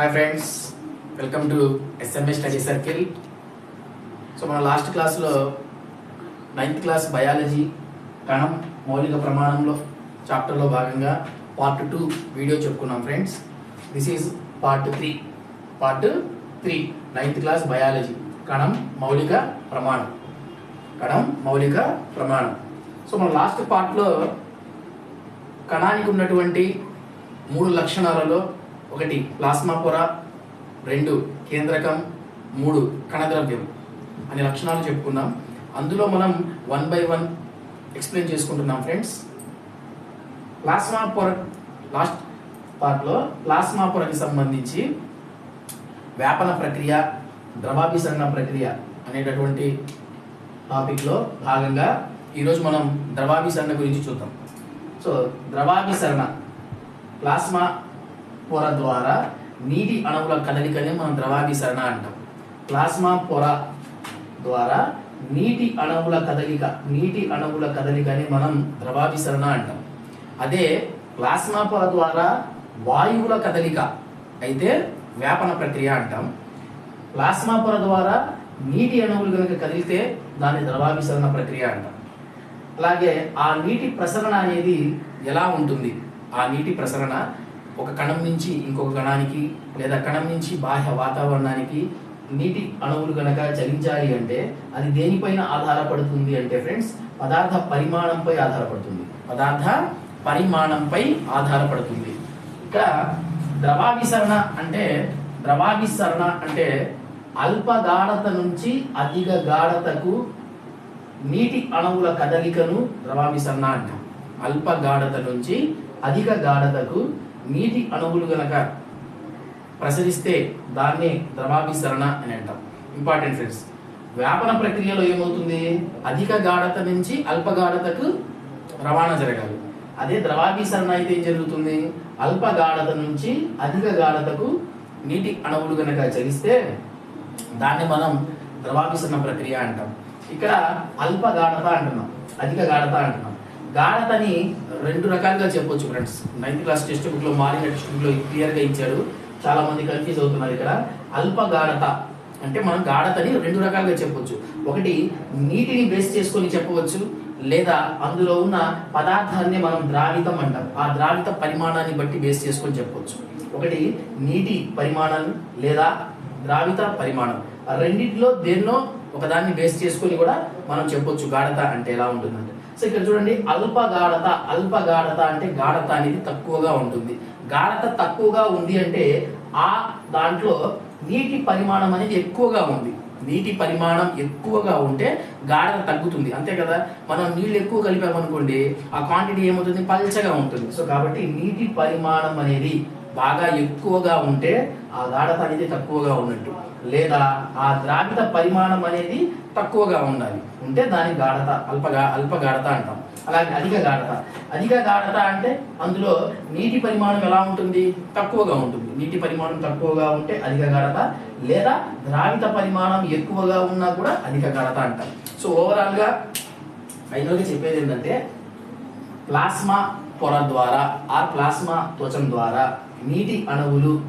Hi friends welcome to SMA study circle so మన last క్లాస్లో ninth class biology కణం మౌలిక ప్రమాణంలో చాప్టర్లో భాగంగా పార్ట్ టూ వీడియో చెప్పుకున్నాం friends this is part three part three ninth class biology కణం మౌలిక ప్రమాణం. కణం మౌలిక ప్రమాణం. సో మన లాస్ట్ పార్ట్లో కణానికి ఉన్నటువంటి మూడు లక్షణాలలో ఒకటి ప్లాస్మా పొర. రెండు కేంద్రకం. మూడు కణద్రవ్యం అనే లక్షణాలు చెప్పుకున్నాం అందులో మనం వన్ బై వన్ ఎక్స్ప్లెయిన్ చేసుకుంటున్నాం ఫ్రెండ్స్. ప్లాస్మా పొర లాస్ట్ పార్ట్లో ప్లాస్మా పొరకి సంబంధించి వ్యాపన ప్రక్రియ ద్రవాభిసరణ ప్రక్రియ అనేటటువంటి టాపిక్లో భాగంగా ఈరోజు మనం ద్రవాభిసరణ గురించి చూద్దాం. సో ద్రవాభిసరణ ప్లాస్మా పొర ద్వారా నీటి అణువుల కదలికనే మనం ద్రవాభిసరణ అంటాం. ప్లాస్మా పొర ద్వారా నీటి అణువుల కదలిక నీటి అణువుల కదలికని మనం ద్రవాభిసరణ అంటాం. అదే ప్లాస్మా పొర ద్వారా వాయువుల కదలిక అయితే వ్యాపన ప్రక్రియ అంటాం. ప్లాస్మా పొర ద్వారా నీటి అణువులు కనుక కదిలితే దాన్ని ద్రవాభిసరణ ప్రక్రియ అంటాం. అలాగే ఆ నీటి ప్రసరణ అనేది ఎలా ఉంటుంది? ఆ నీటి ప్రసరణ ఒక కణం నుంచి ఇంకొక కణానికి లేదా కణం నుంచి బాహ్య వాతావరణానికి నీటి అణువులు కనుక చలించాలి అంటే అది దేనిపైన ఆధారపడుతుంది అంటే ఫ్రెండ్స్ పదార్థ పరిమాణంపై ఆధారపడుతుంది. పదార్థ పరిమాణంపై ఆధారపడుతుంది. ఇక్కడ ద్రవాభిసరణ అంటే ద్రవాభిసరణ అంటే అల్ప గాఢత నుంచి అధిక గాఢతకు నీటి అణువుల కదలికను ద్రవాభిసరణ అంటాం. అల్ప గాఢత నుంచి అధిక గాఢతకు నీటి అణువులు గనక ప్రసరిస్తే దాన్ని ద్రవాభిసరణ అని అంటాం. ఇంపార్టెంట్ ఫ్రెండ్స్ వ్యాపన ప్రక్రియలో ఏమవుతుంది? అధిక గాఢత నుంచి అల్ప గాఢతకు రవాణా జరగాలి. అదే ద్రవాభిసరణ అయితే ఏం జరుగుతుంది? అల్ప గాఢత నుంచి అధిక గాఢతకు నీటి అణువులు గనక చలిస్తే దాన్ని మనం ద్రవాభిసరణ ప్రక్రియ అంటాం. ఇక్కడ అల్ప గాఢత అంటున్నాం అధిక గాఢత అంటున్నాం. గాఢతని రెండు రకాలుగా చెప్పొచ్చు ఫ్రెండ్స్ నైన్త్ క్లాస్ టెక్స్ట్ బుక్లో టెక్స్ట్ బుక్లో క్లియర్గా ఇచ్చాడు. చాలా మంది కన్ఫ్యూజ్ అవుతున్నారు ఇక్కడ. అల్ప గాఢత అంటే మనం గాఢతని రెండు రకాలుగా చెప్పొచ్చు. ఒకటి నీటిని బేస్ చేసుకొని చెప్పవచ్చు. లేదా అందులో ఉన్న పదార్థాన్ని మనం ద్రావితం అంటాం. ఆ ద్రావిత పరిమాణాన్ని బట్టి బేస్ చేసుకొని చెప్పవచ్చు ఒకటి నీటి పరిమాణం లేదా ద్రావిత పరిమాణం. రెండింటిలో రెండిట్లో దేన్నో ఒకదాన్ని బేస్ చేసుకొని కూడా మనం చెప్పొచ్చు గాఢత అంటే ఎలా ఉంటుందని సో ఇక్కడ చూడండి అల్ప గాఢత అల్ప గాఢత అంటే గాఢత అనేది తక్కువగా ఉంటుంది. గాఢత తక్కువగా ఉంది అంటే ఆ దాంట్లో నీటి పరిమాణం అనేది ఎక్కువగా ఉంది. నీటి పరిమాణం ఎక్కువగా ఉంటే గాఢత తగ్గుతుంది. అంతే కదా? మనం నీళ్ళు ఎక్కువ కలిపామనుకోండి ఆ క్వాంటిటీ ఏమవుతుంది? పల్చగా ఉంటుంది. సో కాబట్టి నీటి పరిమాణం అనేది బాగా ఎక్కువగా ఉంటే ఆ గాఢత అనేది తక్కువగా ఉన్నట్టు. లేదా ఆ ద్రావిత పరిమాణం అనేది తక్కువగా ఉండాలి. ఉంటే దాని గాఢత అల్పగా అల్ప గాఢత అంటాం. అలాగే అధిక గాఢత. అధిక గాఢత అంటే అందులో నీటి పరిమాణం ఎలా ఉంటుంది? తక్కువగా ఉంటుంది. నీటి పరిమాణం తక్కువగా ఉంటే అధిక గాఢత లేదా ద్రావిత పరిమాణం ఎక్కువగా ఉన్నా కూడా అధిక గాఢత అంటాం. సో ఓవరాల్గా ఫైనల్గా చెప్పేది ఏంటంటే ప్లాస్మా పొర ద్వారా ఆ ప్లాస్మా త్వచం ద్వారా నీటి అణువులు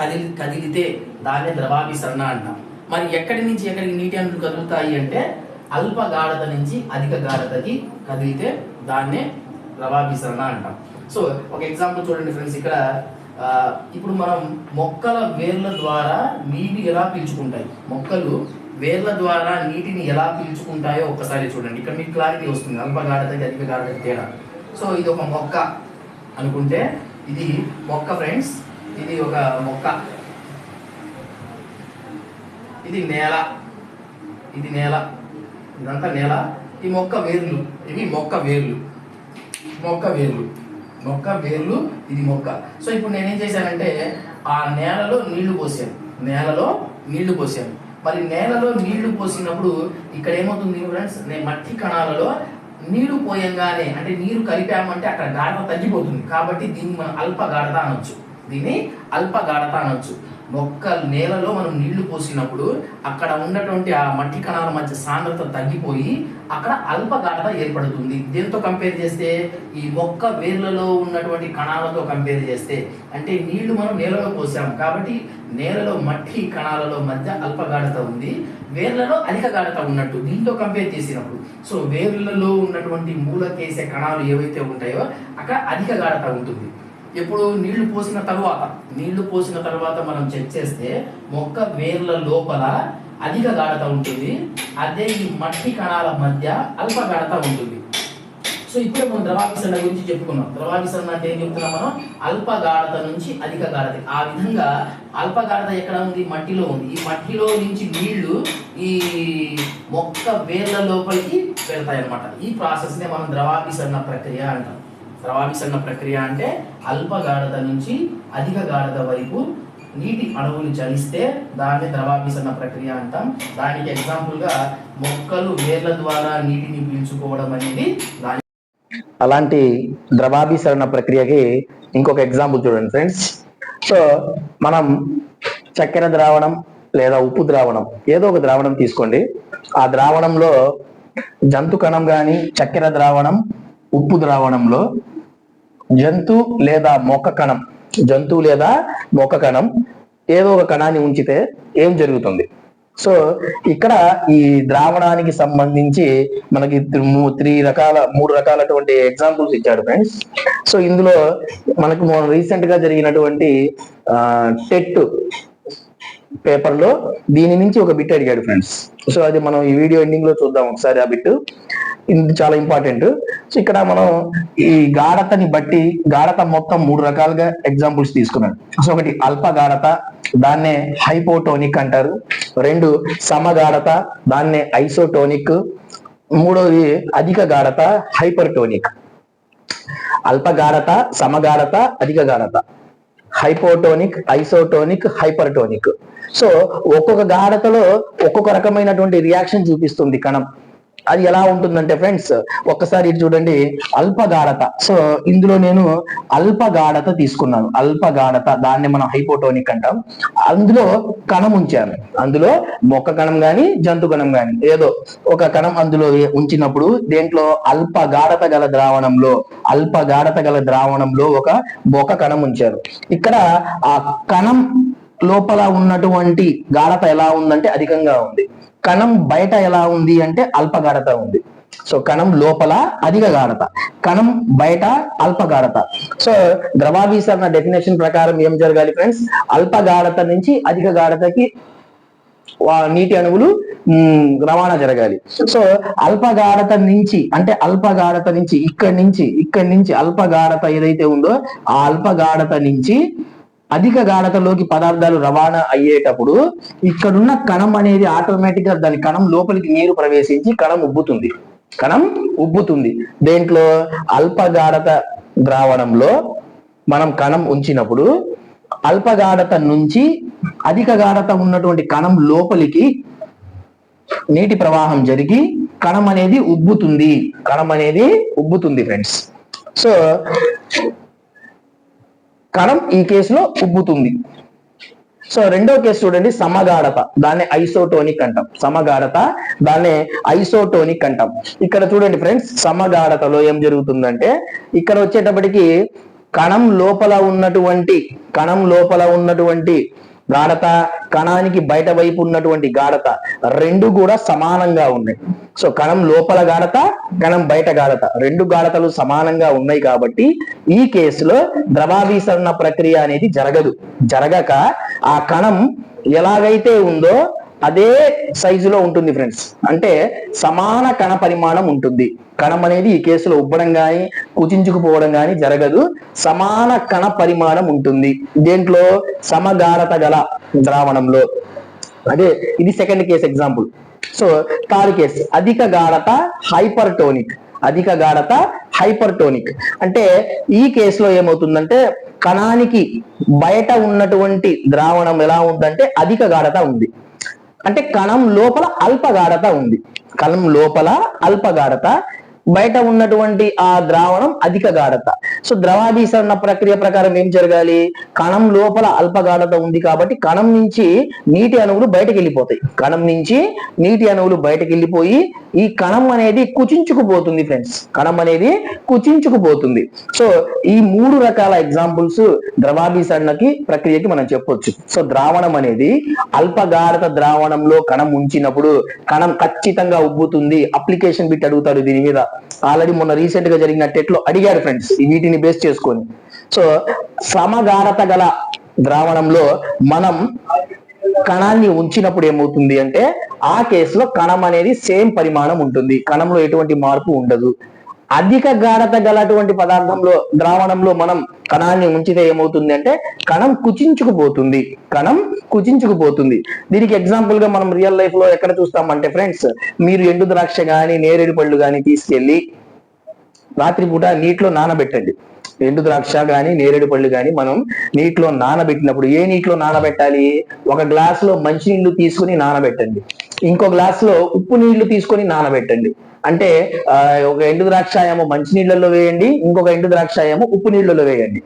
కదిలి కదిలితే దాన్నే ద్రవాభిసరణ అంటాం. మరి ఎక్కడి నుంచి ఎక్కడికి నీటి అణులు కదులుతాయి అంటే అల్ప గాఢత నుంచి అధిక గాఢతకి కదిలితే దాన్నే ద్రవాభిసరణ అంటాం. సో ఒక ఎగ్జాంపుల్ చూడండి ఫ్రెండ్స్ ఇక్కడ ఇప్పుడు మనం మొక్కల వేర్ల ద్వారా నీటి ఎలా పీల్చుకుంటాయి? మొక్కలు వేర్ల ద్వారా నీటిని ఎలా పీల్చుకుంటాయో ఒక్కసారి చూడండి. ఇక్కడ మీకు క్లారిటీ వస్తుంది. అల్ప గాఢతకి అధిక గాఢతకి తేడా. సో ఇది ఒక మొక్క అనుకుంటే ఇది మొక్క ఫ్రెండ్స్ ఇది ఒక మొక్క. ఇది నేల. ఇది నేల. ఇదంతా నేల. ఈ మొక్క వేర్లు. ఇవి మొక్క వేర్లు. మొక్క వేర్లు. మొక్క వేర్లు ఇది మొక్క. సో ఇప్పుడు నేనేం చేశానంటే ఆ నేలలో నీళ్ళు పోసాను. నేలలో నీళ్ళు పోసాను. మరి నేలలో నీళ్ళు పోసినప్పుడు ఇక్కడ ఏమవుతుంది ఫ్రెండ్స్ నేను మట్టి కణాలలో నీరు పోయంగానే అంటే నీరు కలిపామంటే అక్కడ గాఢత తగ్గిపోతుంది. కాబట్టి దీన్ని మనం అల్ప గాఢత అనొచ్చు. దీన్ని అల్ప గాఢత అనొచ్చు. మొక్క నేలలో మనం నీళ్ళు పోసినప్పుడు అక్కడ ఉన్నటువంటి ఆ మట్టి కణాల మధ్య సాంద్రత తగ్గిపోయి అక్కడ అల్పగాఢత ఏర్పడుతుంది. దీంతో కంపేర్ చేస్తే? ఈ మొక్క వేర్లలో ఉన్నటువంటి కణాలతో కంపేర్ చేస్తే. అంటే నీళ్ళు మనం నేలలో పోసాం కాబట్టి నేలలో మట్టి కణాలలో మధ్య అల్పగాఢత ఉంది. వేర్లలో అధిక గాఢత ఉన్నట్టు దీంతో కంపేర్ చేసినప్పుడు. సో వేర్లలో ఉన్నటువంటి మూలకేసే కణాలు ఏవైతే ఉంటాయో అక్కడ అధిక గాఢత ఉంటుంది. ఎప్పుడు నీళ్ళు పోసిన తర్వాత నీళ్ళు పోసిన తర్వాత మనం చెక్ చేస్తే మొక్క వేర్ల లోపల అధిక గాఢత ఉంటుంది. అదే ఈ మట్టి కణాల మధ్య అల్ప గాఢత ఉంటుంది. సో ఇప్పుడే మనం ద్రవాభిసరణ గురించి చెప్పుకున్నాం. ద్రవాభిసరణ అంటే ఏం చెప్తున్నాం మనం? అల్ప గాఢత నుంచి అధిక గాఢత. ఆ విధంగా అల్ప గాఢత ఎక్కడ ఉంది? మట్టిలో ఉంది. ఈ మట్టిలో నుంచి నీళ్ళు ఈ మొక్క వేర్ల లోపలికి వెళ్తాయి అన్నమాట ఈ ప్రాసెస్ నే మనం ద్రవాభిసరణ ప్రక్రియ అంటాం. ద్రవాభిసరణ ప్రక్రియ అంటే అల్ప గాఢత నుంచి అధిక గాఢత వైపు నీటి అణువులు చలిస్తే దాన్ని ద్రవాభిసరణ ప్రక్రియ అంటాం. దానికి ఎగ్జాంపుల్గా మొక్కలు వేర్ల ద్వారా నీటిని పీల్చుకోవడం అనేది దాని అలాంటి ద్రవాభిసరణ ప్రక్రియకి ఇంకొక ఎగ్జాంపుల్ చూడండి ఫ్రెండ్స్ సో మనం చక్కెర ద్రావణం లేదా ఉప్పు ద్రావణం ఏదో ఒక ద్రావణం తీసుకోండి. ఆ ద్రావణంలో జంతు కణం కానీ చక్కెర ద్రావణం ఉప్పు ద్రావణంలో జంతు లేదా మొక్క కణం జంతువు లేదా మొక్క కణం ఏదో ఒక కణాన్ని ఉంచితే ఏం జరుగుతుంది? సో ఇక్కడ ఈ ద్రావణానికి సంబంధించి మనకి త్రీ రకాల మూడు రకాలటువంటి ఎగ్జాంపుల్స్ ఇచ్చాడు ఫ్రెండ్స్ సో ఇందులో మనకు రీసెంట్గా జరిగినటువంటి టెట్ పేపర్లో దీని నుంచి ఒక బిట్ అడిగాడు ఫ్రెండ్స్. సో అది మనం ఈ వీడియో ఎండింగ్లో చూద్దాం ఒకసారి ఆ బిట్ ఇది చాలా ఇంపార్టెంట్ సో ఇక్కడ మనం ఈ గాఢతని బట్టి గాఢత మొత్తం మూడు రకాలుగా ఎగ్జాంపుల్స్ తీసుకున్నాడు సో ఒకటి అల్ప గాఢత దాన్నే హైపోటోనిక్ అంటారు. రెండు సమగాఢత దాన్నే ఐసోటోనిక్ మూడోది అధిక గాఢత హైపర్టోనిక్ అల్ప గాఢత సమగాఢత అధిక గాఢత హైపోటోనిక్ ఐసోటోనిక్ హైపర్టోనిక్ సో ఒక్కొక్క గాఢతలో ఒక్కొక్క రకమైనటువంటి రియాక్షన్ చూపిస్తుంది కణం. అది ఎలా ఉంటుందంటే ఫ్రెండ్స్ ఒక్కసారి ఇది చూడండి అల్ప గాఢత సో ఇందులో నేను అల్ప గాఢత తీసుకున్నాను. అల్ప గాఢత దాన్ని మనం హైపోటోనిక్ అంటాం. అందులో కణం ఉంచాను. అందులో మొక్క కణం గాని జంతు కణం గాని. ఏదో ఒక కణం అందులో ఉంచినప్పుడు దేంట్లో అల్ప గాఢత గల ద్రావణంలో అల్ప గాఢత గల ద్రావణంలో ఒక మొక్క కణం ఉంచారు. ఇక్కడ ఆ కణం లోపల ఉన్నటువంటి గాఢత ఎలా ఉందంటే అధికంగా ఉంది. కణం బయట ఎలా ఉంది అంటే అల్ప గాఢత ఉంది. సో కణం లోపల అధిక గాఢత కణం బయట అల్ప గాఢత. సో ద్రవాభిసరణ డెఫినేషన్ ప్రకారం ఏం జరగాలి ఫ్రెండ్స్ అల్ప గాఢత నుంచి అధిక గాఢతకి నీటి అణువులు రవాణా జరగాలి. సో అల్ప గాఢత నుంచి అంటే అల్ప గాఢత నుంచి ఇక్కడి నుంచి ఇక్కడి నుంచి అల్ప గాఢత ఏదైతే ఉందో ఆ అల్ప గాఢత నుంచి అధిక గాఢతలోకి పదార్థాలు రవాణా అయ్యేటప్పుడు ఇక్కడున్న కణం అనేది ఆటోమేటిక్గా దాని కణం లోపలికి నీరు ప్రవేశించి కణం ఉబ్బుతుంది. కణం ఉబ్బుతుంది. దేంట్లో అల్ప గాఢత ద్రావణంలో మనం కణం ఉంచినప్పుడు అల్ప గాఢత నుంచి అధిక గాఢత ఉన్నటువంటి కణం లోపలికి నీటి ప్రవాహం జరిగి కణం అనేది ఉబ్బుతుంది. కణం అనేది ఉబ్బుతుంది ఫ్రెండ్స్ సో కణం ఈ కేసులో ఉబ్బుతుంది. సో రెండో కేసు చూడండి సమగాఢత. దాన్ని ఐసోటోనిక్ అంటాం. సమగాఢత దాన్ని ఐసోటోనిక్ అంటాం. ఇక్కడ చూడండి ఫ్రెండ్స్ సమగాఢతలో ఏం జరుగుతుందంటే ఇక్కడ వచ్చేటప్పటికి కణం లోపల ఉన్నటువంటి కణం లోపల ఉన్నటువంటి గాఢత కణానికి బయట వైపు ఉన్నటువంటి గాఢత రెండు కూడా సమానంగా ఉన్నాయి. సో కణం లోపల గాఢత కణం బయట గాఢత రెండు గాఢతలు సమానంగా ఉన్నాయి కాబట్టి ఈ కేసులో ద్రవాభిసరణ ప్రక్రియ అనేది జరగదు. జరగక ఆ కణం ఎలాగైతే ఉందో అదే సైజులో ఉంటుంది ఫ్రెండ్స్. అంటే సమాన కణ పరిమాణం ఉంటుంది. కణం అనేది ఈ కేసులో ఉబ్బడం కానీ కుచించుకుపోవడం కానీ జరగదు. సమాన కణ పరిమాణం ఉంటుంది. దేంట్లో? సమగాఢత గల ద్రావణంలో. అదే ఇది second case example so third case అధిక గాఢత హైపర్టోనిక్ అధిక గాఢత హైపర్టోనిక్ అంటే ఈ కేసులో ఏమవుతుందంటే కణానికి బయట ఉన్నటువంటి ద్రావణం ఎలా ఉందంటే అధిక గాఢత ఉంది. అంటే కణం లోపల అల్పగాఢత ఉంది. కణం లోపల అల్పగాఢత బయట ఉన్నటువంటి ఆ ద్రావణం అధిక గాఢత సో ద్రవాభిసరణ ప్రక్రియ ప్రకారం ఏం జరగాలి? కణం లోపల అల్ప గాఢత ఉంది కాబట్టి కణం నుంచి నీటి అణువులు బయటకు వెళ్ళిపోతాయి కణం నుంచి నీటి అణువులు బయటకు వెళ్ళిపోయి ఈ కణం అనేది కుచించుకుపోతుంది ఫ్రెండ్స్ కణం అనేది కుచించుకుపోతుంది. సో ఈ మూడు రకాల ఎగ్జాంపుల్స్ ద్రవాభిసరణకి ప్రక్రియకి మనం చెప్పొచ్చు. సో ద్రావణం అనేది అల్ప గాఢత ద్రావణంలో కణం ఉంచినప్పుడు కణం ఖచ్చితంగా ఉబ్బుతుంది. అప్లికేషన్ బిట్ అడుగుతాడు దీని మీద. ఆల్రెడీ మొన్న రీసెంట్గా జరిగిన టెట్లో అడిగాడు ఫ్రెండ్స్ వీటిని బేస్ చేసుకొని. సో సమగారత గల ద్రావణంలో మనం కణాన్ని ఉంచినప్పుడు ఏమవుతుంది అంటే ఆ కేసులో కణం అనేది సేమ్ పరిమాణం ఉంటుంది. కణంలో ఎటువంటి మార్పు ఉండదు. అధిక గాఢత గలటువంటి పదార్థంలో ద్రావణంలో మనం కణాన్ని ఉంచితే ఏమవుతుంది అంటే కణం కుచించుకుపోతుంది. కణం కుచించుకుపోతుంది. దీనికి ఎగ్జాంపుల్గా మనం రియల్ లైఫ్లో ఎక్కడ చూస్తామంటే ఫ్రెండ్స్ మీరు ఎండు ద్రాక్ష గాని నేరేడు పళ్ళు గాని తీసుకెళ్ళి రాత్రిపూట నీటిలో నానబెట్టండి. ఎండు ద్రాక్ష కానీ నేరేడు పళ్ళు కానీ మనం నీటిలో నానబెట్టినప్పుడు ఏ నీటిలో నానబెట్టాలి? ఒక గ్లాస్లో మంచినీళ్ళు తీసుకుని నానబెట్టండి. ఇంకో గ్లాస్లో ఉప్పు నీళ్ళు తీసుకొని నానబెట్టండి. అంటే ఆ, ఒక ఎండు ద్రాక్ష ఏమో మంచినీళ్ళలో వేయండి ఇంకొక ఎండు ద్రాక్ష ఏమో ఉప్పు నీళ్ళలో వేయండి.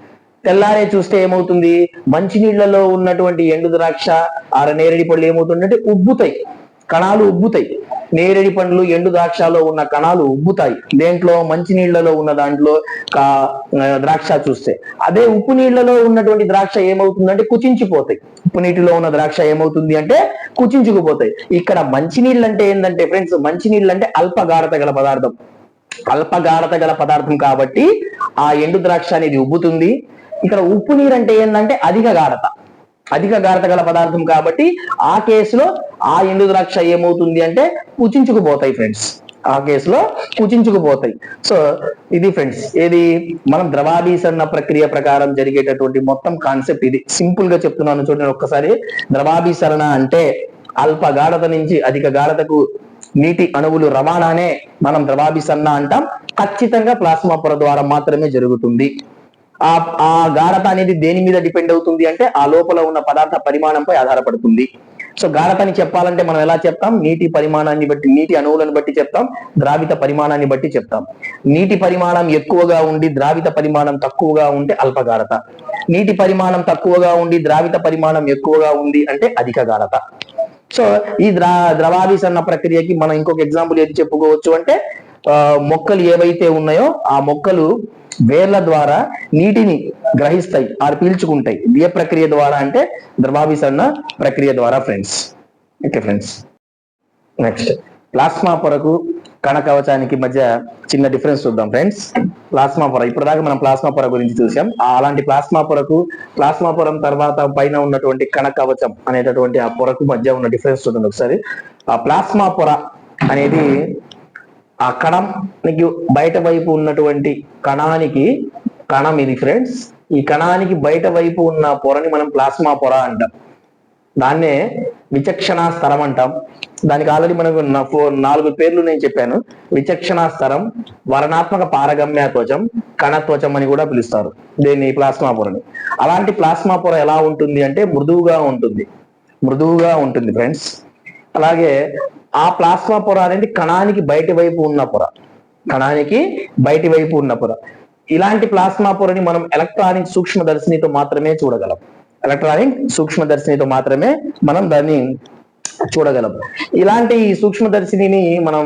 తెల్లారే చూస్తే ఏమవుతుంది? మంచినీళ్ళలో ఉన్నటువంటి ఎండు ద్రాక్ష ఆర నేరేడి పళ్ళు ఏమవుతుందంటే ఉబ్బుతాయి. కణాలు ఉబ్బుతాయి. నేరేడి పండ్లు ఎండు ద్రాక్షలో ఉన్న కణాలు ఉబ్బుతాయి. దేంట్లో మంచి నీళ్ళలో ఉన్న దాంట్లో ద్రాక్ష చూస్తే. అదే ఉప్పు నీళ్ళలో ఉన్నటువంటి ద్రాక్ష ఏమవుతుందంటే కుచించిపోతాయి. ఉప్పు నీటిలో ఉన్న ద్రాక్ష ఏమవుతుంది అంటే కుచించుకుపోతాయి. ఇక్కడ మంచినీళ్ళు అంటే ఏంటంటే ఫ్రెండ్స్ మంచినీళ్ళు అంటే అల్ప గాఢత గల పదార్థం. అల్ప గాఢత గల పదార్థం కాబట్టి ఆ ఎండు ద్రాక్ష అనేది ఉబ్బుతుంది. ఇక్కడ ఉప్పు నీరు అంటే ఏంటంటే అధిక గాఢత. అధిక గాఢత గల పదార్థం కాబట్టి ఆ కేసులో ఆ ఎండు ద్రాక్ష ఏమవుతుంది అంటే కుచించుకుపోతాయి ఫ్రెండ్స్ ఆ కేసులో కుచించుకుపోతాయి. సో ఇది ఫ్రెండ్స్ ఏది? మనం ద్రవాభిసరణ ప్రక్రియ ప్రకారం జరిగేటటువంటి మొత్తం కాన్సెప్ట్ ఇది. సింపుల్గా చెప్తున్నాను చూడండి ఒక్కసారి. ద్రవాభిసరణ అంటే అల్ప గాఢత నుంచి అధిక గాఢతకు నీటి అణువులు రవాణానే మనం ద్రవాభిసరణ అంటాం. ఖచ్చితంగా ప్లాస్మా పొర ద్వారా మాత్రమే జరుగుతుంది. ఆ ఆ గాఢత అనేది దేని మీద డిపెండ్ అవుతుంది అంటే ఆ లోపల ఉన్న పదార్థ పరిమాణంపై ఆధారపడుతుంది. సో గాఢతని చెప్పాలంటే మనం ఎలా చెప్తాం? నీటి పరిమాణాన్ని బట్టి నీటి అణువులను బట్టి చెప్తాం. ద్రావిత పరిమాణాన్ని బట్టి చెప్తాం. నీటి పరిమాణం ఎక్కువగా ఉండి ద్రావిత పరిమాణం తక్కువగా ఉంటే అల్పగాఢత నీటి పరిమాణం తక్కువగా ఉండి ద్రావిత పరిమాణం ఎక్కువగా ఉంది అంటే అధిక గాఢత. సో ఈ ద్రా ద్రవాభిసరణ ప్రక్రియకి మనం ఇంకొక ఎగ్జాంపుల్ ఏది చెప్పుకోవచ్చు అంటే ఆ, మొక్కలు ఏవైతే ఉన్నాయో ఆ మొక్కలు వేర్ల ద్వారా నీటిని గ్రహిస్తాయి ఆరు పీల్చుకుంటాయి. ఏ ప్రక్రియ ద్వారా అంటే ద్రవాభిసరణ ప్రక్రియ ద్వారా friends okay friends next plasma పొరకు కణ కవచానికి మధ్య చిన్న డిఫరెన్స్ చూద్దాం ఫ్రెండ్స్ ప్లాస్మా పొర. ఇప్పుడు దాకా మనం ప్లాస్మా పొర గురించి చూసాం అలాంటి ప్లాస్మా పొరకు ప్లాస్మా పొరం తర్వాత పైన ఉన్నటువంటి కణ కవచం అనేటటువంటి ఆ పొరకు మధ్య ఉన్న డిఫరెన్స్ చూడండి ఒకసారి. ఆ ప్లాస్మా పొర అనేది ఆ కణానికి బయట వైపు ఉన్నటువంటి కణానికి కణం ఇది ఫ్రెండ్స్ ఈ కణానికి బయట వైపు ఉన్న పొరని మనం ప్లాస్మా పొర అంటాం. దాన్నే విచక్షణ స్థరం అంటాం. దానికి ఆల్రెడీ మనకు నాలుగు పేర్లు నేను చెప్పాను. విచక్షణ స్థరం వర్ణాత్మక పారగమ్య త్వచం కణత్వచం అని కూడా పిలుస్తారు దీన్ని ప్లాస్మా పొరని. అలాంటి ప్లాస్మా పొర ఎలా ఉంటుంది అంటే మృదువుగా ఉంటుంది. మృదువుగా ఉంటుంది ఫ్రెండ్స్ అలాగే ఆ ప్లాస్మా పొర అనేది కణానికి బయటి వైపు ఉన్న పొర. కణానికి బయటి వైపు ఉన్న పొర. ఇలాంటి ప్లాస్మా పొరని మనం ఎలక్ట్రానిక్ సూక్ష్మదర్శినితో మాత్రమే చూడగలం. ఎలక్ట్రానిక్ సూక్ష్మదర్శినితో మాత్రమే మనం దాన్ని చూడగలం ఇలాంటి సూక్ష్మదర్శినిని మనం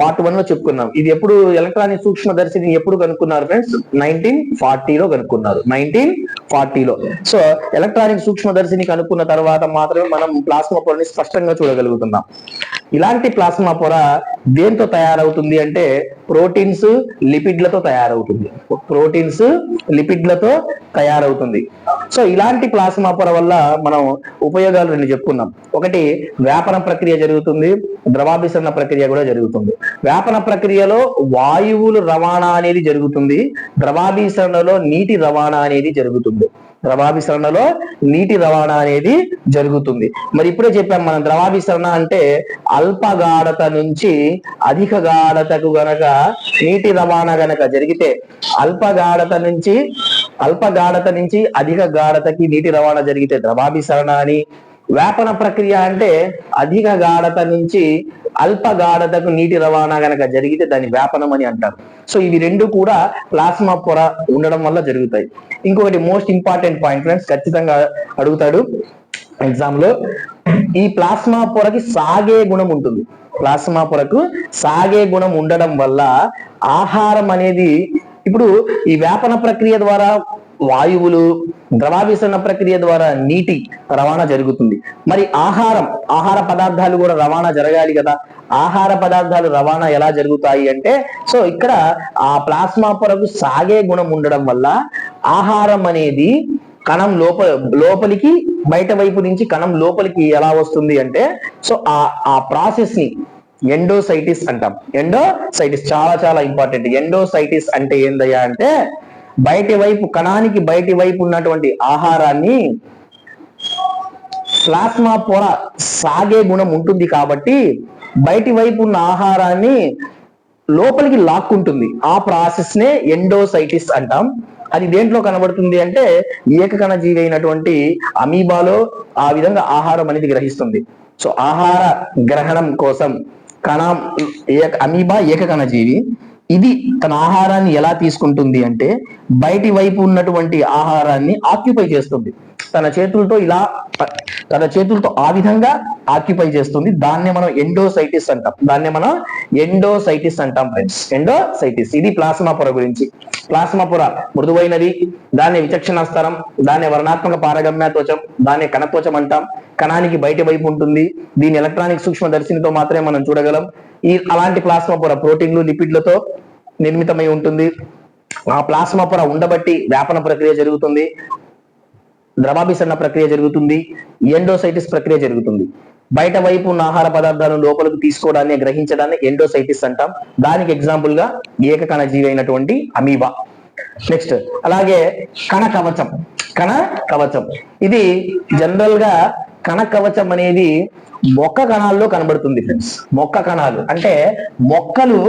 పార్ట్ వన్లో చెప్పుకున్నాం. ఇది ఎప్పుడు ఎలక్ట్రానిక్ సూక్ష్మదర్శిని ఎప్పుడు కనుక్కున్నారు ఫ్రెండ్స్ నైన్టీన్ ఫార్టీలో కనుక్కున్నారు. నైన్టీన్ ఫార్టీలో సో ఎలక్ట్రానిక్ సూక్ష్మదర్శిని కనుక్కున్న తర్వాత మాత్రమే మనం ప్లాస్మా పొరని స్పష్టంగా చూడగలుగుతున్నాం. ఇలాంటి ప్లాస్మా పొర దేంతో తయారవుతుంది అంటే ప్రోటీన్స్ లిపిడ్లతో తయారవుతుంది. ప్రోటీన్స్ లిపిడ్లతో తయారవుతుంది. సో ఇలాంటి ప్లాస్మా పొర వల్ల మనం ఉపయోగాలు రెండు చెప్పుకున్నాం. ఒకటి వ్యాపన ప్రక్రియ జరుగుతుంది ద్రవాభిసరణ ప్రక్రియ కూడా జరుగుతుంది. వ్యాపన ప్రక్రియలో వాయువులు రవాణా అనేది జరుగుతుంది ద్రవాభిసరణలో నీటి రవాణా అనేది జరుగుతుంది. ద్రవాభిసరణలో నీటి రవాణా అనేది జరుగుతుంది. మరి ఇప్పుడే చెప్పాం మనం ద్రవాభిసరణ అంటే అల్ప గాఢత నుంచి అధిక గాఢతకు గనక నీటి రవాణా గనక జరిగితే అల్ప గాఢత నుంచి అల్ప గాఢత నుంచి అధిక గాఢతకి నీటి రవాణా జరిగితే ద్రవాభిసరణ అని వేపన ప్రక్రియ అంటే అధిక గాఢత నుంచి అల్ప గాఢతకు నీటి రవాణా గనక జరిగితే దాన్ని వేపనం అని అంటారు. సో ఇవి రెండు కూడా ప్లాస్మా పొర ఉండడం వల్ల జరుగుతాయి. ఇంకొకటి మోస్ట్ ఇంపార్టెంట్ పాయింట్ ఫ్రెండ్స్ ఖచ్చితంగా అడుగుతాడు ఎగ్జామ్లో. ఈ ప్లాస్మా పొరకి సాగే గుణం ఉంటుంది. ప్లాస్మా పొరకు సాగే గుణం ఉండడం వల్ల ఆహారం అనేది ఇప్పుడు ఈ వేపన ప్రక్రియ ద్వారా వాయువులు ద్రవాభిసరణ ప్రక్రియ ద్వారా నీటి రవాణా జరుగుతుంది. మరి ఆహారం ఆహార పదార్థాలు కూడా రవాణా జరగాలి కదా. ఆహార పదార్థాలు రవాణా ఎలా జరుగుతాయి అంటే సో ఇక్కడ ఆ ప్లాస్మా పొరకు సాగే గుణం ఉండడం వల్ల ఆహారం అనేది కణం లోప లోపలికి బయట వైపు నుంచి కణం లోపలికి ఎలా వస్తుంది అంటే సో ఆ ఆ ప్రాసెస్ని ఎండోసైటిస్ అంటాం. ఎండోసైటిస్ చాలా చాలా ఇంపార్టెంట్ ఎండోసైటిస్ అంటే ఏందయ్యా అంటే బయటి వైపు కణానికి బయటి వైపు ఉన్నటువంటి ఆహారాన్ని ప్లాస్మా పొర సాగే గుణం ఉంటుంది కాబట్టి బయటి వైపు ఉన్న ఆహారాన్ని లోపలికి లాక్కుంటుంది. ఆ ప్రాసెస్ నే ఎండోసైటిస్ అంటాం. అది దేంట్లో కనబడుతుంది అంటే ఏకకణ జీవి అయినటువంటి అమీబాలో ఆ విధంగా ఆహారం అనేది గ్రహిస్తుంది. సో ఆహార గ్రహణం కోసం కణం ఏక అమీబా ఏకకణ జీవి. ఇది తన ఆహారాన్ని ఎలా తీసుకుంటుంది అంటే బయటి వైపు ఉన్నటువంటి ఆహారాన్ని ఆక్యుపై చేస్తుంది. తన చేతులతో ఇలా తన చేతులతో ఆ విధంగా ఆక్యుపై చేస్తుంది. దాన్నే మనం ఎండోసైటిస్ అంటాం. దాన్నే మనం ఎండోసైటిస్ అంటాం ఫ్రెండ్స్ ఎండోసైటిస్. ఇది ప్లాస్మా పొర గురించి. ప్లాస్మా పొర మృదువైనది. దాన్ని విచక్షణాస్తరం. దాన్ని వర్ణాత్మక పారగమ్య త్వచం దాన్ని కణత్వచం అంటాం. కణానికి బయట వైపు ఉంటుంది. దీని ఎలక్ట్రానిక్ సూక్ష్మ దర్శినితో మాత్రమే మనం చూడగలం. ఈ అలాంటి ప్లాస్మా పొర ప్రోటీన్లు లిపిడ్లతో నిర్మితమై ఉంటుంది. ఆ ప్లాస్మా పొర ఉండబట్టి వ్యాపన ప్రక్రియ జరుగుతుంది. ద్రవాభిసరణ ప్రక్రియ జరుగుతుంది ఎండోసైటిస్ ప్రక్రియ జరుగుతుంది. బయట వైపు ఉన్న ఆహార పదార్థాలను లోపలికి తీసుకోవడాన్ని గ్రహించడాన్ని ఎండోసైటిస్ అంటాం. దానికి ఎగ్జాంపుల్గా ఏకకణ జీవి అయినటువంటి అమీబా. నెక్స్ట్ అలాగే కణ కవచం కణ కవచం ఇది జనరల్గా కణ కవచం అనేది మొక్క కణాల్లో కనబడుతుంది ఫ్రెండ్స్ మొక్క కణాలు. అంటే మొక్కలు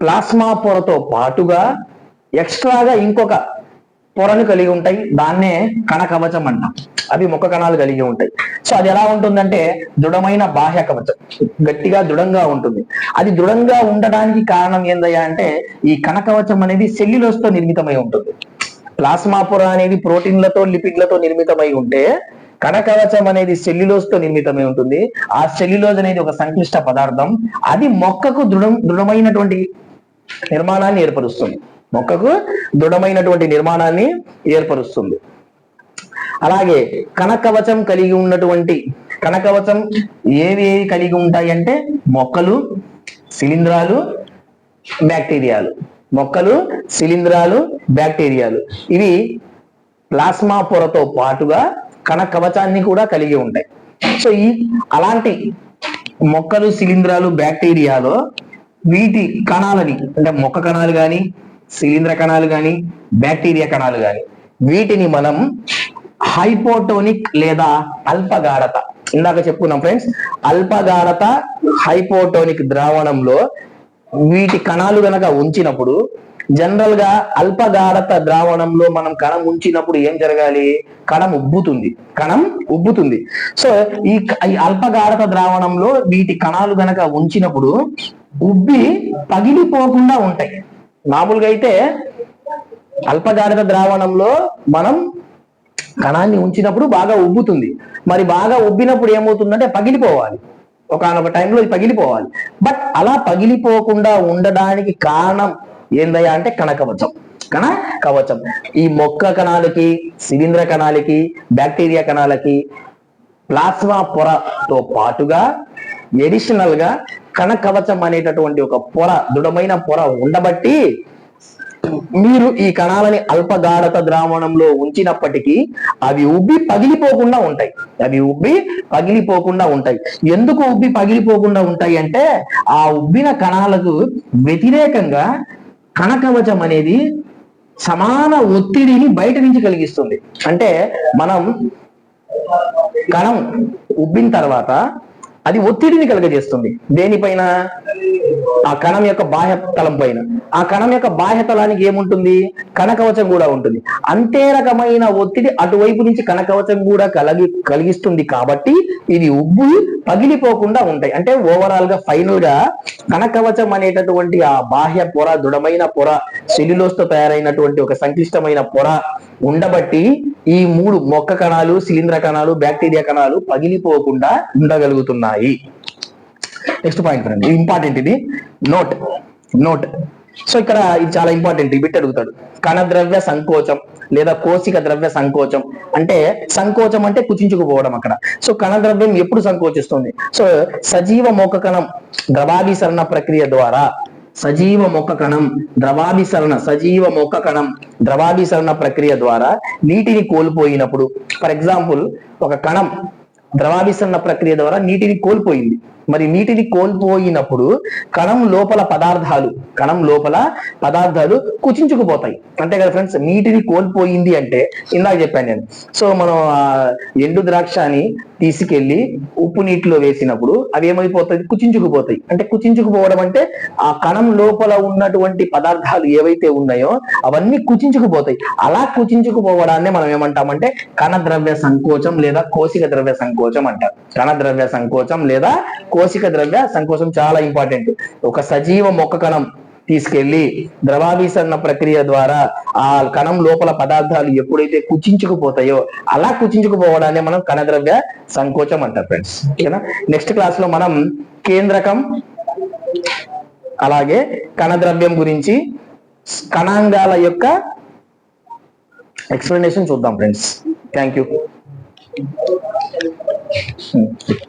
ప్లాస్మా పొరతో పాటుగా ఎక్స్ట్రాగా ఇంకొక పొరలు కలిగి ఉంటాయి. దాన్నే కణ కవచం అంటాం అవి మొక్క కణాలు కలిగి ఉంటాయి. సో అది ఎలా ఉంటుందంటే దృఢమైన బాహ్య కవచం. గట్టిగా దృఢంగా ఉంటుంది. అది దృఢంగా ఉండడానికి కారణం ఏందయ్యా అంటే ఈ కణ కవచం అనేది సెల్యులోస్తో నిర్మితమై ఉంటుంది. ప్లాస్మా పొర అనేది ప్రోటీన్లతో లిపిడ్లతో నిర్మితమై ఉంటే కణ కవచం అనేది సెల్యులోజ్తో నిర్మితమై ఉంటుంది. ఆ సెల్యులోజ్ అనేది ఒక సంక్లిష్ట పదార్థం. అది మొక్కకు దృఢం దృఢమైనటువంటి నిర్మాణాన్ని ఏర్పరుస్తుంది. మొక్కకు దృఢమైనటువంటి నిర్మాణాన్ని ఏర్పరుస్తుంది. అలాగే కనకవచం కలిగి ఉన్నటువంటి కనకవచం ఏవి ఏవి కలిగి ఉంటాయి అంటే మొక్కలు శిలీంధ్రాలు బ్యాక్టీరియాలు. మొక్కలు శిలీంధ్రాలు బ్యాక్టీరియాలు. ఇవి ప్లాస్మా పొరతో పాటుగా కణ కవచాన్ని కూడా కలిగి ఉంటాయి. సో ఈ అలాంటి మొక్కలు శిలీంధ్రాలు బ్యాక్టీరియాలో వీటి కణాలని అంటే మొక్క కణాలు కానీ శిలీంద్ర కణాలు కానీ బ్యాక్టీరియా కణాలు కానీ వీటిని మనం హైపోటోనిక్ లేదా అల్పగాఢత ఇందాక చెప్పుకున్నాం ఫ్రెండ్స్. అల్పగాఢత హైపోటోనిక్ ద్రావణంలో వీటి కణాలు గనక ఉంచినప్పుడు జనరల్గా అల్పగాఢత ద్రావణంలో మనం కణం ఉంచినప్పుడు ఏం జరగాలి? కణం ఉబ్బుతుంది. కణం ఉబ్బుతుంది. సో ఈ ఈ అల్పగాఢత ద్రావణంలో వీటి కణాలు గనక ఉంచినప్పుడు ఉబ్బి పగిలిపోకుండా ఉంటాయి. మామూలుగా అయితే అల్పగాఢత ద్రావణంలో మనం కణాన్ని ఉంచినప్పుడు బాగా ఉబ్బుతుంది. మరి బాగా ఉబ్బినప్పుడు ఏమవుతుందంటే పగిలిపోవాలి. ఒకనొక టైంలో ఇది పగిలిపోవాలి. బట్ అలా పగిలిపోకుండా ఉండడానికి కారణం ఏందయ్యా అంటే కణ కవచం కణ కవచం ఈ మొక్క కణాలకి శిలీంద్ర కణాలకి బ్యాక్టీరియా కణాలకి ప్లాస్మా పొరతో పాటుగా ఎడిషనల్గా కణ కవచం అనేటటువంటి ఒక పొర దృఢమైన పొర ఉండబట్టి మీరు ఈ కణాలని అల్పగాఢత ద్రావణంలో ఉంచినప్పటికీ అవి ఉబ్బి పగిలిపోకుండా ఉంటాయి. అవి ఉబ్బి పగిలిపోకుండా ఉంటాయి. ఎందుకు ఉబ్బి పగిలిపోకుండా ఉంటాయి అంటే ఆ ఉబ్బిన కణాలకు వ్యతిరేకంగా కణకవచం అనేది సమాన ఒత్తిడిని బయట నుంచి కలిగిస్తుంది. అంటే మనం కణం ఉబ్బిన తర్వాత అది ఒత్తిడిని కలుగజేస్తుంది. దేనిపైన? ఆ కణం యొక్క బాహ్య తలం పైన. ఆ కణం యొక్క బాహ్య తలానికి ఏముంటుంది? కణకవచం కూడా ఉంటుంది. అంతే రకమైన ఒత్తిడి అటువైపు నుంచి కణకవచం కూడా కలిగి కలిగిస్తుంది కాబట్టి ఇది ఉబ్బు పగిలిపోకుండా ఉంటాయి. అంటే ఓవరాల్గా ఫైనల్గా కణకవచం అనేటటువంటి ఆ బాహ్య పొర దృఢమైన పొర సెల్యులోస్తో తయారైనటువంటి ఒక సంక్లిష్టమైన పొర ఉండబట్టి ఈ మూడు మొక్క కణాలు శిలీంద్ర కణాలు బ్యాక్టీరియా కణాలు పగిలిపోకుండా ఉండగలుగుతున్నాయి. నెక్స్ట్ పాయింట్ ఫ్రెండ్ ఇది ఇంపార్టెంట్ ఇది. నోట్ నోట్ సో ఇక్కడ ఇది చాలా ఇంపార్టెంట్ బిట్ అడుగుతాడు. కణద్రవ్య సంకోచం లేదా కోసిక ద్రవ్య సంకోచం. అంటే సంకోచం అంటే కుచించుకుపోవడం అక్కడ. సో కణద్రవ్యం ఎప్పుడు సంకోచిస్తుంది? సో సజీవ మొక్క కణం ద్రవాభిసరణ ప్రక్రియ ద్వారా. సజీవ మొక్క కణం ద్రవాభిసరణ సజీవ మొక్క కణం ద్రవాభిసరణ ప్రక్రియ ద్వారా నీటిని కోల్పోయినప్పుడు ఫర్ ఎగ్జాంపుల్ ఒక కణం ద్రవాభిసరణ ప్రక్రియ ద్వారా నీటిని కోల్పోయింది. మరి నీటిని కోల్పోయినప్పుడు కణం లోపల పదార్థాలు కణం లోపల పదార్థాలు కుచించుకుపోతాయి. అంతే కదా ఫ్రెండ్స్ నీటిని కోల్పోయింది అంటే ఇందాక చెప్పాను నేను. సో మనం ఎండు ద్రాక్షని తీసుకెళ్ళి ఉప్పు నీటిలో వేసినప్పుడు అవి ఏమైపోతాయి? కుచించుకుపోతాయి. అంటే కుచించుకుపోవడం అంటే ఆ కణం లోపల ఉన్నటువంటి పదార్థాలు ఏవైతే ఉన్నాయో అవన్నీ కుచించుకుపోతాయి. అలా కుచించుకుపోవడాన్ని మనం ఏమంటామంటే కణ ద్రవ్య సంకోచం లేదా కోశిక ద్రవ్య సంకోచం. సంకోచం అంటారు కణ ద్రవ్య సంకోచం లేదా కోశిక ద్రవ్య సంకోచం చాలా ఇంపార్టెంట్ ఒక సజీవ మొక్క కణం తీసుకెళ్ళి ద్రవాభిసరణ ప్రక్రియ ద్వారా ఆ కణం లోపల పదార్థాలు ఎప్పుడైతే కుచించుకుపోతాయో అలా కుచించుకుపోవడాన్ని మనం కణద్రవ్య సంకోచం అంటారు ఫ్రెండ్స్ ఓకేనా? నెక్స్ట్ క్లాస్లో మనం కేంద్రకం అలాగే కణద్రవ్యం గురించి కణాంగాల యొక్క ఎక్స్ప్లెనేషన్ చూద్దాం ఫ్రెండ్స్ థ్యాంక్ యూ Mm-hmm.